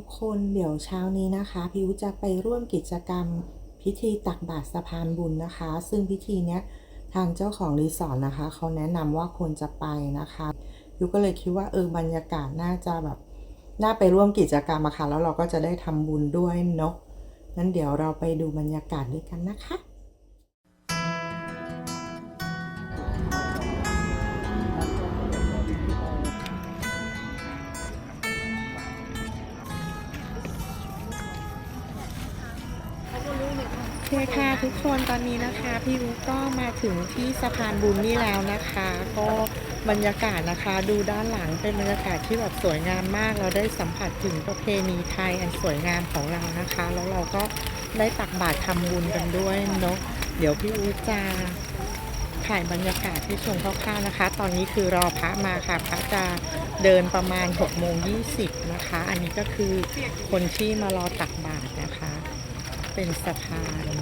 ทุกคนเดี๋ยวเช้านี้นะคะ พิวจะไปร่วมกิจกรรมพิธีตักบาตรสะพานบุญนะคะ ซึ่งพิธีเนี้ยทางเจ้าของรีสอร์ทนะคะ เขาแนะนำว่าควรจะไปนะคะพิวก็เลยคิดว่าเออบรรยากาศน่าจะแบบน่าไปร่วมกิจกรรมอะค่ะแล้วเราก็จะได้ทำบุญด้วยเนาะงั้นเดี๋ยวเราไปดูบรรยากาศด้วยกันนะคะ เคค่ะทุกคนตอนนี้นะคะ พี่อูก็มาถึงที่สะพานบุญนี่แล้วนะคะ ก็บรรยากาศนะคะ ดูด้านหลังเป็นบรรยากาศที่แบบสวยงามมาก เราได้สัมผัสถึงประเพณีไทยอันสวยงามของเรานะคะ แล้วเราก็ได้ตักบาตรทำบุญกันด้วยเนาะเดี๋ยวพี่อูจะถ่ายบรรยากาศให้ชมคร่าวๆนะคะ ตอนนี้คือรอพระมาค่ะ พระจะเดินประมาณ6โมง20นะคะ อันนี้ก็คือคนที่มารอตักบาตรนะคะ เป็นสะพาน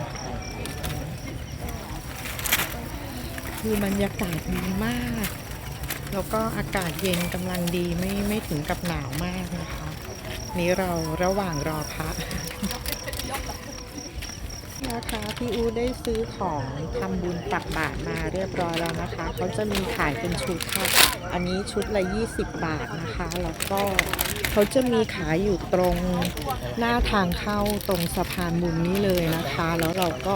คือบรรยากาศดีมาก แล้วก็อากาศเย็นกำลังดีไม่ไม่ถึงกับหนาวมากนะคะ นี้เราระหว่างรอพระนะคะพี่อูได้ซื้อของทำบุญตักบาตรมาเรียบร้อยแล้วนะคะเขาจะมีขายเป็นชุดค่ะ อันนี้ชุดละ 20 บาทนะคะ แล้วก็ เขาจะมีขายอยู่ตรงหน้าทางเข้าตรงสะพานบุญนี้เลยนะคะ แล้วเราก็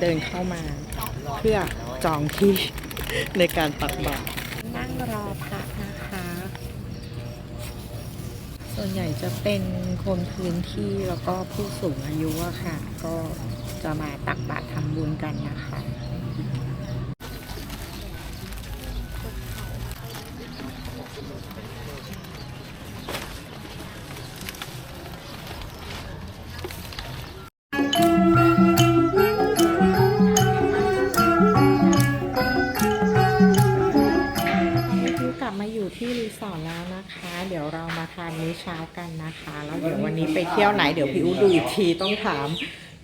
เดินเข้ามา เพื่อจองที่ในการตักบาตรนั่งรอพระนะคะ ส่วนใหญ่จะเป็นคนพื้นที่แล้วก็ผู้สูงอายุอะค่ะ ก็จะมาตักบาตรทำบุญกันนะคะ เที่ยวไหนเดี๋ยวพี่อูดูอีกทีต้องถาม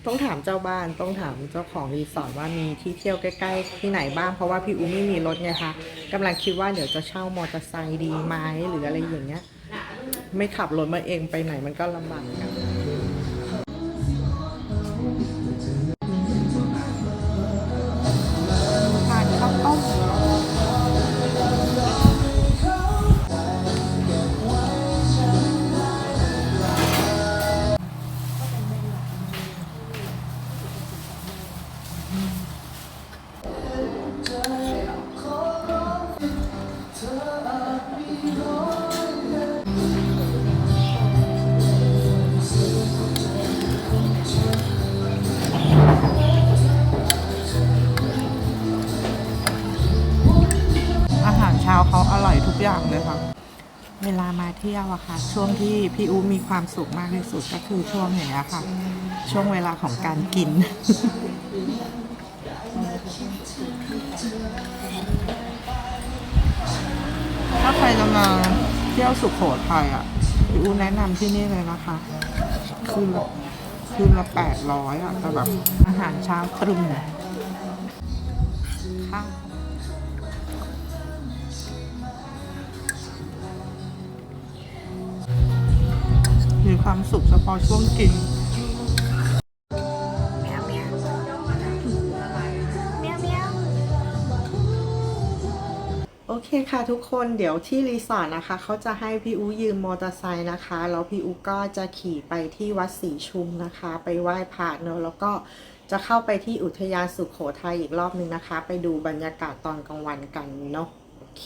ต้องถามเจ้าบ้านต้องถามเจ้าของรีสอร์ทว่ามีที่เที่ยวใกล้ ๆ ที่ไหนบ้างเพราะว่าพี่อูไม่มีรถไงคะกำลังคิดว่าเดี๋ยวจะเช่ามอเตอร์ไซค์ดีไหมหรืออะไรอย่างเงี้ย ไม่ขับรถมาเองไปไหนมันก็ลำบากกันาหารเช้าเขาอร่อยทุกอย่างเลยค่ะ เวลามาเที่ยวอะค่ะ ช่วงที่พี่อูมีความสุขมากที่สุดก็คือช่วงอย่างเงี้ยค่ะ ช่วงเวลาของการกิน ถ้าใครจะมาเที่ยวสุขโขทัยอะพี่อูแนะนำที่นี่เลยนะคะคืนละคืนละแปดร้อยอะแต่แบบอาหารเช้าตรึมข้าว ความสุขเฉพาะช่วงกิน โอเคค่ะทุกคนเดี๋ยวที่รีสอร์ทนะคะ เขาจะให้พี่อูยืมมอเตอร์ไซค์นะคะ แล้วพี่อูก็จะขี่ไปที่วัดศรีชุมนะคะ ไปไหว้พระเนอะแล้วก็จะเข้าไปที่อุทยานสุขโขทัยอีกรอบนึงนะคะ ไปดูบรรยากาศตอนกลางวันกันเนาะโอเค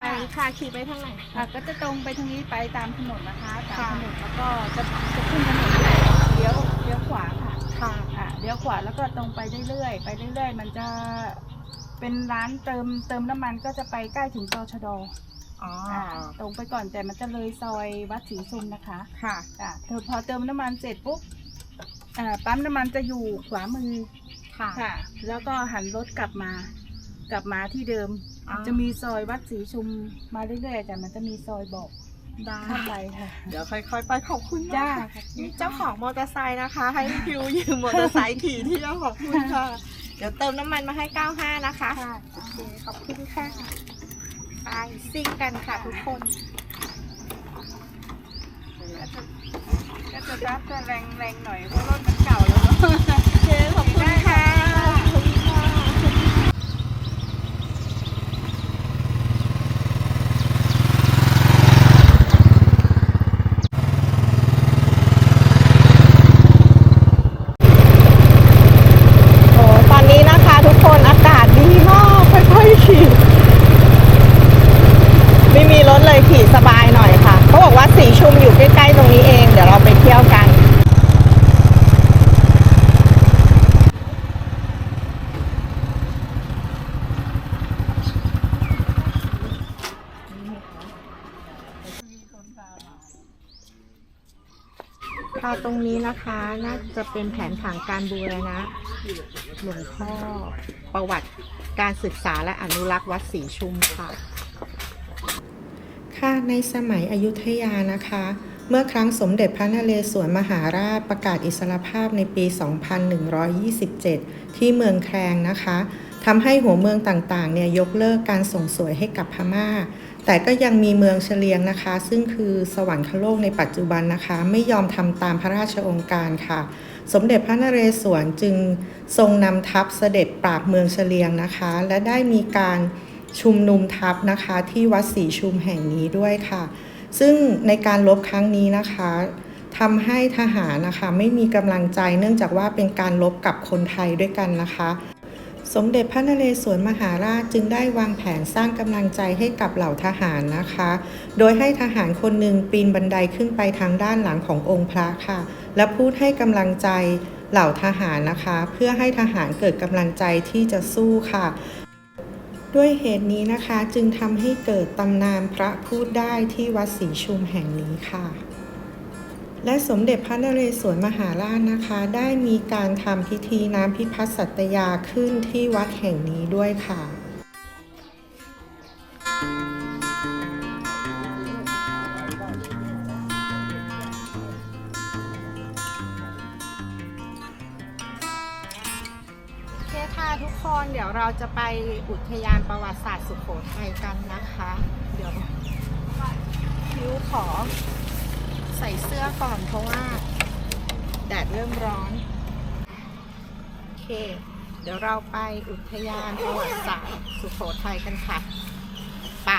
ไปค่ะขี่ไปทางไหนอะก็จะตรงไปทางนี้ไปตามถนนนะคะตามค่ะถนนแล้วก็จะจะขึ้นถนนไปเลี้ยวเลี้ยวขวาค่ะค่ะ อะเลี้ยวขวาแล้วก็ตรงไปเรื่อยๆไปเรื่อยๆ มันจะเป็นร้านเติมเติมน้ำมันก็จะไปใกล้ถึงตชดอ๋ออะตรงไปก่อนแต่มันจะเลยซอยวัดศรีชุมนะคะค่ะ อะเธอพอเติมน้ำมันเสร็จปุ๊บอ่าปั๊มน้ำมันจะอยู่ขวามือค่ะ ค่ะ แล้วก็หันรถกลับมา กลับมาที่เดิมอ๋อ จะมีซอยวัดศรีชุมมาเรื่อยๆแต่มันจะมีซอยบอกได้เข้าไปค่ะ เดี๋ยวค่อยๆ ไปขอบคุณจ้ามากค่ะนี่เจ้าของมอเตอร์ไซค์นะคะ ให้พี่อูยืมมอเตอร์ไซค์ขี่ที่เจ้าขอบคุณค่ะ เดี๋ยวเติมน้ำมันมาให้ 95 นะคะค่ะโอเคขอบคุณค่ะ ไปซิ่งกันค่ะทุกคนสตาร์ทจะแรงแรงๆหน่อยเพราะรถมันเก่าแล้วเนอะ โอเคขอบคุณค่ะขอบคุณค่ะ โอ้ตอนนี้นะคะทุกคนอากาศดีมากค่อยๆขี่ไม่มีรถเลยขี่สบายหน่อยค่ะเขาบอกว่าสีชุมอยู่ใกล้ๆตรงนี้เอง เดี๋ยวเราไปเที่ยวกัน ค่ะตรง น่าจะเป็นแผนผังการบูรณะหลวงพ่อประวัติการศึกษาและอนุรักษ์วัดศรีชุมค่ะ ค่ะในสมัยอยุธยานะคะ เมื่อครั้งสมเด็จพระนเรศวรมหาราชประกาศอิสรภาพในปี 2127 ที่เมืองแครงนะคะทำให้หัวเมืองต่างๆเนี่ยยกเลิกการส่งสวยให้กับพม่า แต่ก็ยังมีเมืองเฉลียงนะคะ ซึ่งคือสวรรคโลกในปัจจุบันนะคะ ไม่ยอมทำตามพระราชองค์การค่ะ สมเด็จพระนเรศวรจึงทรงนำทัพเสด็จปราบเมืองเฉลียงนะคะ และได้มีการชุมนุมทัพนะคะที่วัดศรีชุมแห่งนี้ด้วยค่ะ ซึ่งในการลบครั้งนี้นะคะทำให้ทหารนะคะไม่มีกำลังใจเนื่องจากว่าเป็นการลบกับคนไทยด้วยกันนะคะ สมเด็จพระนเรศวรมหาราชจึงได้วางแผนสร้างกำลังใจให้กับเหล่าทหารนะคะ โดยให้ทหารคนหนึ่งปีนบันไดขึ้นไปทางด้านหลังขององค์พระค่ะ และพูดให้กำลังใจเหล่าทหารนะคะ เพื่อให้ทหารเกิดกำลังใจที่จะสู้ค่ะ ด้วยเหตุนี้นะคะจึงทำให้เกิดตำนานพระพูดได้ที่วัดศรีชุมแห่งนี้ค่ะ และสมเด็จพระนเรศวรมหาราชนะคะ ได้มีการทำพิธีน้ำพิพัฒน์สัตยาขึ้นที่วัดแห่งนี้ด้วยค่ะโอเคค่ะทุกคนเดี๋ยวเราจะไปอุทยานประวัติศาสตร์สุโขทัยกันนะคะ เดี๋ยวคิวขอ ใส่เสื้อก่อนเพราะว่า แดดเริ่มร้อน โอเค เดี๋ยวเราไปอุทยานประวัติศาสตร์สุโขทัยกันค่ะไป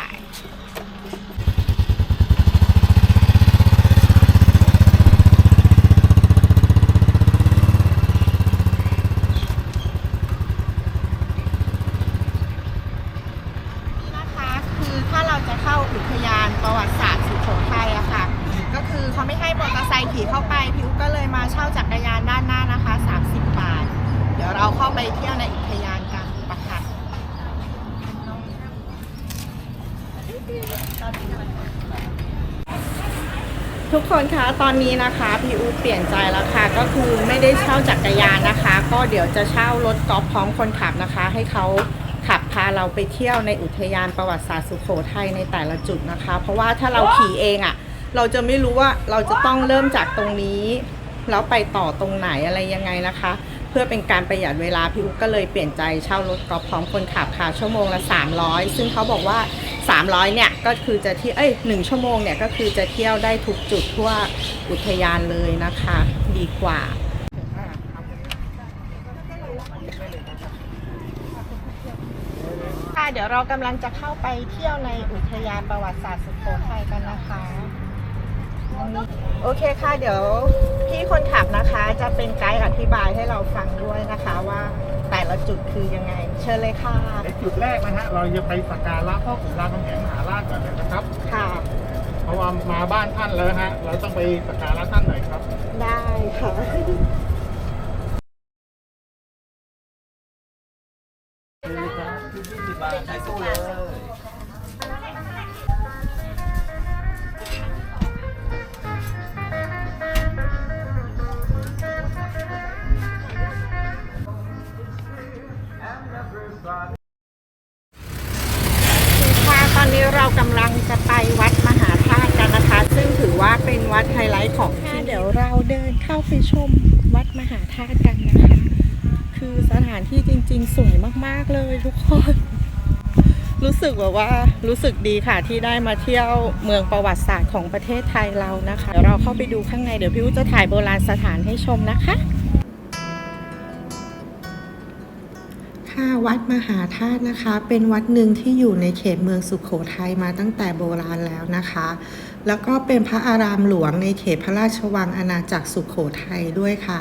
นะคะคือถ้าเราจะเข้าอุทยานประวัติศาสตร์สุโขทัยอะค่ะ ก็คือเขาไมอเตอร์ไซค์ขี่เข้าไปพิวก็เลยมาเช่าจักรยานด้านหน้านะคะ 30 บาท เดี๋ยวเราเข้าไปเที่ยวในอุทยานกันปะค่ะทุกคนคะตอนนี้นะคะพี่อูเปลี่ยนใจแล้วค่ะ ก็คือไม่ได้เช่าจักรยานนะคะ ก็เดี๋ยวจะเช่ารถกอล์ฟพร้อมคนขับนะคะ ให้เขาขับพาเราไปเที่ยวในอุทยานประวัติศาสตร์สุโขทัยในแต่ละจุดนะคะ เพราะว่าถ้าเราขี่เองอะ่ะ เราจะไม่รู้ว่าเราจะต้องเริ่มจากตรงนี้ แล้วไปต่อตรงไหนอะไรยังไงนะคะ เพื่อเป็นการประหยัดเวลาพี่อุ๊กก็เลยเปลี่ยนใจเช่ารถกอล์ฟพร้อมคนขับค่ะชั่วโมงละ 300 ซึ่งเขาบอกว่า 300เนี่ยก็คือจะเที่ยวเอ้ยหนึ่งชั่วโมงเนี่ยก็คือจะเที่ยวได้ทุกจุดทั่วอุทยานเลยนะคะ ดีกว่าค่ะเดี๋ยวเรากำลังจะเข้าไปเที่ยวในอุทยานประวัติศาสตร์สุโขทัยกันนะคะ โอเคค่ะ เดี๋ยวพี่คนขับนะคะจะเป็นไกด์อธิบายให้เราฟังด้วยนะคะว่าแต่ละจุดคือยังไง เชิญเลยค่ะ ในจุดแรกนะฮะเราจะไปสักการะพ่อขุนรามคำแหงมหาราชก่อนเลยนะครับ ค่ะ เพราะว่ามาบ้านท่านแล้วฮะ เราต้องไปสักการะท่านหน่อยครับ ได้ค่ะ ค่ะตอนนี้เรากำลังจะไปวัดมหาธาตุกันนะคะ ซึ่งถือว่าเป็นวัดไฮไลท์ของที่เดี๋ยวเราเดินเข้าไปชมวัดมหาธาตุกันนะคะ คือสถานที่จริงๆ สวยมากๆเลยทุกคน รู้สึกแบบว่ารู้สึกดีค่ะที่ได้มาเที่ยวเมืองประวัติศาสตร์ของประเทศไทยเรานะคะ เดี๋ยวเราเข้าไปดูข้างในเดี๋ยวพี่อู๋จะถ่ายโบราณสถานให้ชมนะคะ ค่ะวัดมหาธาตุนะคะ เป็นวัดหนึ่งที่อยู่ในเขตเมืองสุขโขทัยมาตั้งแต่โบราณแล้วนะคะ แล้วก็เป็นพระอารามหลวงในเขตพระราชวังอาณาจักรสุขโขทัยด้วยค่ะ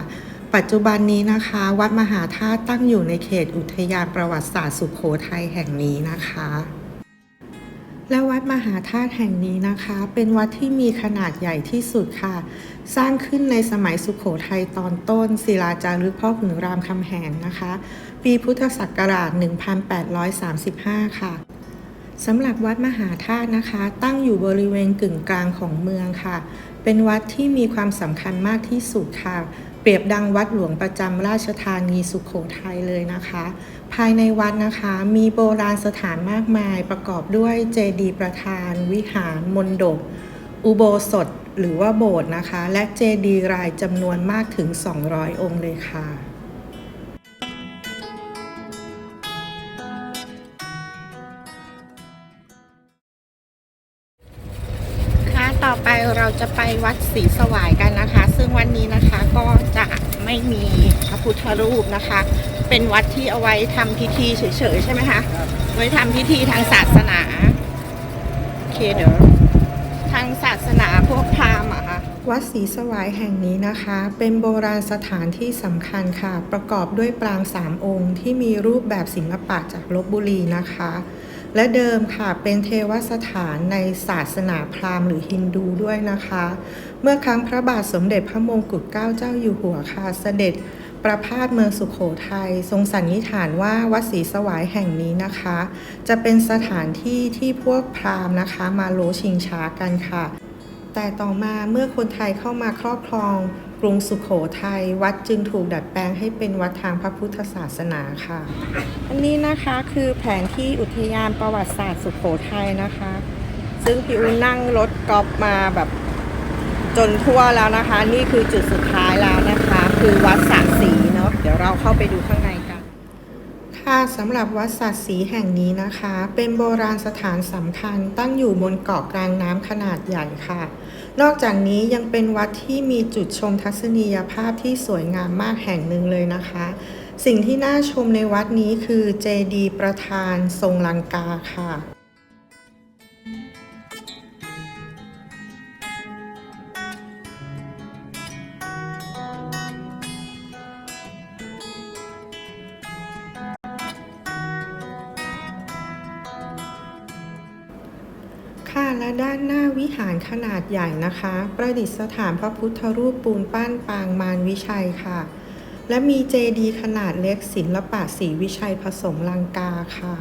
ปัจจุบันนี้นะคะ วัดมหาธาตุตั้งอยู่ในเขตอุทยานประวัติศาสตร์สุขโขทัยแห่งนี้นะคะ และวัดมหาธาตุแห่งนี้นะคะ เป็นวัดที่มีขนาดใหญ่ที่สุดค่ะ สร้างขึ้นในสมัยสุขโขทัยตอนต้น ศิลาจารึกพ่อขุนรามคำแหงนะคะ ปีพุทธศักราช 1835 ค่ะสำหรับวัดมหาธาตุนะคะ ตั้งอยู่บริเวณกึ่งกลางของเมืองค่ะ เป็นวัดที่มีความสำคัญมากที่สุดค่ะ เปรียบดังวัดหลวงประจำราชธานีสุขโขทัยเลยนะคะ ภายในวัดนะคะ มีโบราณสถานมากมายประกอบด้วยเจดีย์ประธาน วิหารมณฑปอุโบสถหรือว่าโบสถ์นะคะ และเจดีย์รายจำนวนมากถึง 200 องค์เลยค่ะค่ะต่อไปเราจะไปวัดศรีสวายกันนะคะ ซึ่งวันนี้นะคะก็จะไม่มีพระพุทธรูปนะคะ เป็นวัดที่เอาไว้ทำพิธีเฉยๆใช่ไหมคะไว้ทำพิธีทางศาสนาโอเคเดี๋ยวทางศาสนาพวกพราหมณ์อะค่ะวัดศรีสวายแห่งนี้นะคะ เป็นโบราณสถานที่สำคัญค่ะ ประกอบด้วยปรางสามองค์ที่มีรูปแบบศิลปะจากลบบุรีนะคะ และเดิมค่ะเป็นเทวสถานในศาสนาพราหมณ์หรือฮินดูด้วยนะคะ เมื่อครั้งพระบาทสมเด็จพระมงกุฎเกล้าเจ้าอยู่หัวค่ะเสด็จ ประพาสเมืองสุขโขทัยทรงสันนิษฐานว่าวัดศรีสวายแห่งนี้นะคะ จะเป็นสถานที่ที่พวกพราหมณ์นะคะ มาโลชิงช้ากันค่ะ แต่ต่อมาเมื่อคนไทยเข้ามาครอบครองกรุงสุขโขทัยวัดจึงถูกดัดแปลงให้เป็นวัดทางพระพุทธศาสนาค่ะ อันนี้นะคะคือแผนที่อุทยานประวัติศาสตร์สุขโขทัยนะคะ ซึ่งพี่อูนั่งรถกอล์ฟมาแบบจนทั่วแล้วนะคะ นี่คือจุดสุดท้ายแล้วนะคะ คือวัดสระศรีเนาะเดี๋ยวเราเข้าไปดูข้างในกัน ค่ะสำหรับวัดสัตสีแห่งนี้นะคะ เป็นโบราณสถานสำคัญตั้งอยู่บนเกาะกลางน้ำขนาดใหญ่ค่ะ นอกจากนี้ยังเป็นวัดที่มีจุดชมทัศนียภาพที่สวยงามมากแห่งหนึ่งเลยนะคะ สิ่งที่น่าชมในวัดนี้คือเจดีย์ประธานทรงลังกาค่ะ ด้านหน้าวิหารขนาดใหญ่นะคะ ประดิษฐานพระพุทธรูปปูนปั้นปางมารวิชัยค่ะ และมีเจดีย์ขนาดเล็กศิลปะศรีวิชัยผสมลังกาค่ะ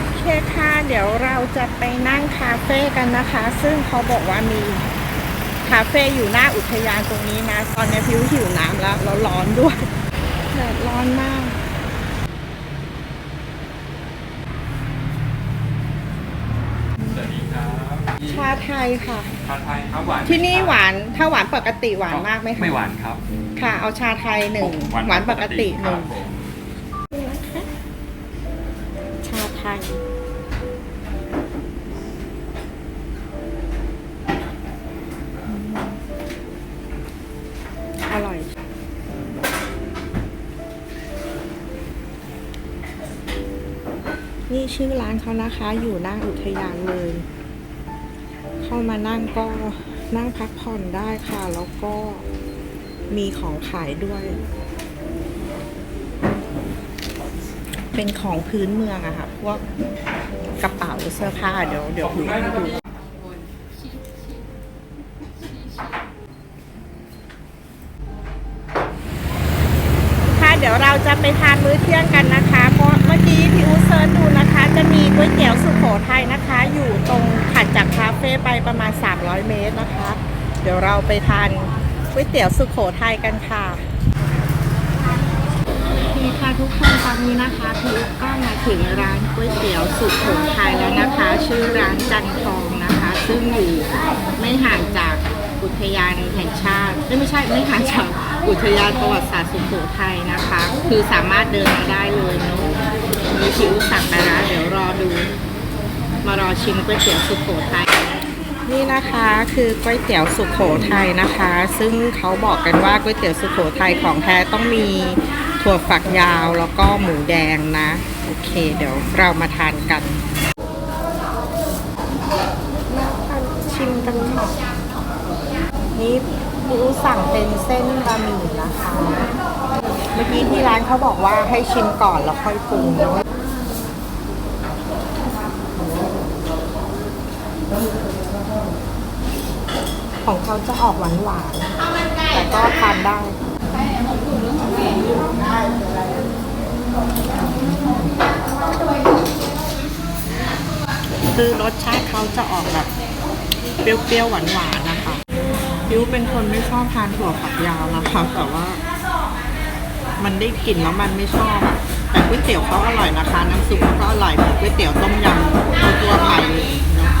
โอเคค่ะ เดี๋ยวเราจะไปนั่งคาเฟ่กันนะคะ ซึ่งเขาบอกว่ามีคาเฟ่อยู่หน้าอุทยานตรงนี้นะ ตอนนี้พิวหิวน้ำแล้วแล้วร้อนด้วย แดดร้อนมาก สวัสดีครับชาไทยค่ะ ชาไทยครับหวานที่นี่หวานถ้าหวานปกติหวานมากไหมคะไม่หวานครับ ค่ะ เอาชาไทยหนึ่งหวานปกติหนึ่งครับผม ชื่อร้านเขานะคะ อยู่หน้าอุทยานเลย เข้ามานั่งก็นั่งพักผ่อนได้ค่ะ แล้วก็มีของขายด้วย เป็นของพื้นเมืองอะค่ะ พวกกระเป๋าเสื้อผ้าเดี๋ยวเดี๋ยวพี่ให้ดูค่ะเดี๋ยวเราจะไปทานมื้อเที่ยงกันนะคะ มื่อกี้พี่อูเซิร์ชดูนะคะ จะมีก๋วยเตี๋ยวสุโขทัยนะคะ อยู่ตรงถัดจากคาเฟ่ไปประมาณ 300 เมตรนะคะ เดี๋ยวเราไปทานก๋วยเตี๋ยวสุโขทัยกันค่ะนี่ค่ะทุกคนตอนนี้นะคะพี่อุ๊บก็มาถึงร้านก๋วยเตี๋ยวสุโขทัยแล้วนะคะ ชื่อร้านจันทองนะคะ ซึ่งอยู่ไม่ห่างจากอุทยานแห่งชาติไม่ใช่ไม่ห่างจาก อุทยานประวัติศาสตร์สุโขทัยนะคะ คือสามารถเดินมาได้เลยเนาะมีผิวสั่งไปแล้วเดี๋ยวรอดู มารอชิมก๋วยเตี๋ยวสุโขทัยนี่นะคะคือก๋วยเตี๋ยวสุโขทัยนะคะ ซึ่งเขาบอกกันว่าก๋วยเตี๋ยวสุโขทัยของแท้ต้องมีถั่วฝักยาวแล้วก็หมูแดงนะ โอเค เดี๋ยวเรามาทานกันชิมกันค่ะนี่ พี่อูสั่งเป็นเส้นบะหมี่นะคะ เมื่อกี้ที่ร้านเขาบอกว่าให้ชิมก่อนแล้วค่อยปรุงเนาะของเขาจะออกหวานหวานแต่ก็ทานได้คือรสชาติเขาจะออกแบบเปรี้ยวๆหวานๆนะคะ พิวเป็นคนไม่ชอบทานถั่วฝักยาวนะคะแต่ว่า มันได้กลิ่นแล้วมันไม่ชอบอะแต่ก๋วยเตี๋ยวเขาอร่อยนะคะ น้ำซุปเขาก็อร่อยเหมือนก๋วยเตี๋ยวต้มยำตัวๆไปเลยเนาะ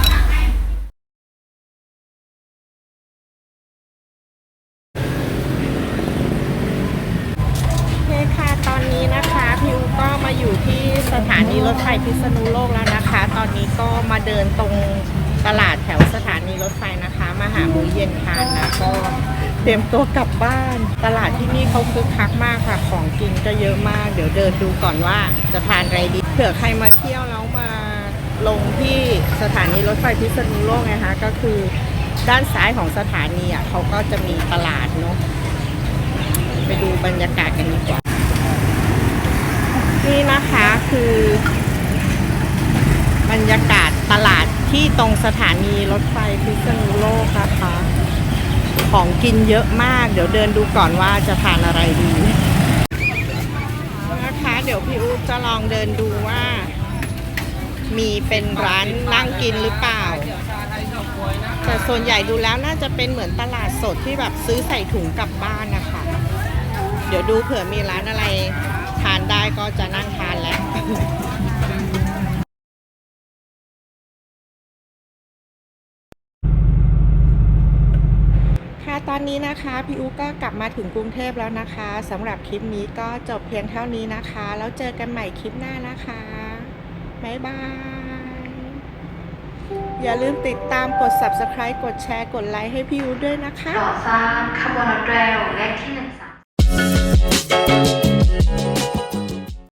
โอเคค่ะ ตอนนี้นะคะพิวก็มาอยู่ที่สถานีรถไฟพิษณุโลกแล้วนะคะ ตอนนี้ก็มาเดินตรงตลาดแถวสถานีรถไฟนะคะ มาหามื้อเย็นทานนะก็ เตรียมตัวกลับบ้าน ตลาดที่นี่เขาคึกคักมากค่ะ ของกินก็เยอะมาก เดี๋ยวเดินดูก่อนว่าจะทานอะไรดี เผื่อใครมาเที่ยวแล้วมาลงที่สถานีรถไฟพิษณุโลกไงคะ ก็คือด้านซ้ายของสถานีอะเขาก็จะมีตลาดเนาะ ไปดูบรรยากาศกันดีกว่า นี่นะคะคือบรรยากาศตลาดที่ตรงสถานีรถไฟพิษณุโลกนะคะ ของกินเยอะมาก เดี๋ยวเดินดูก่อนว่าจะทานอะไรดีนะคะเดี๋ยวพี่อุ๊จะลองเดินดูว่า มีเป็นร้านนั่งกินหรือเปล่า แต่ส่วนใหญ่ดูแล้วน่าจะเป็นเหมือนตลาดสดที่แบบซื้อใส่ถุงกลับบ้านนะคะ เดี๋ยวดูเผื่อมีร้านอะไรทานได้ก็จะนั่งทานแล้ว อนนี้นะคะพี่อุ๊ก็กลับมาถึงกรุงเทพแล้วนะคะสำหรับคลิปนี้ก็จบเพียงเท่านี้นะคะ แล้วเจอกันใหม่คลิปหน้านะคะบ๊ายบาย อย่าลืมติดตามกด subscribe กดแชร์กดไลค์ให้พี่อุ๊ด้วยนะคะ ก่อสร้างขบวนรถเร็วเละที่า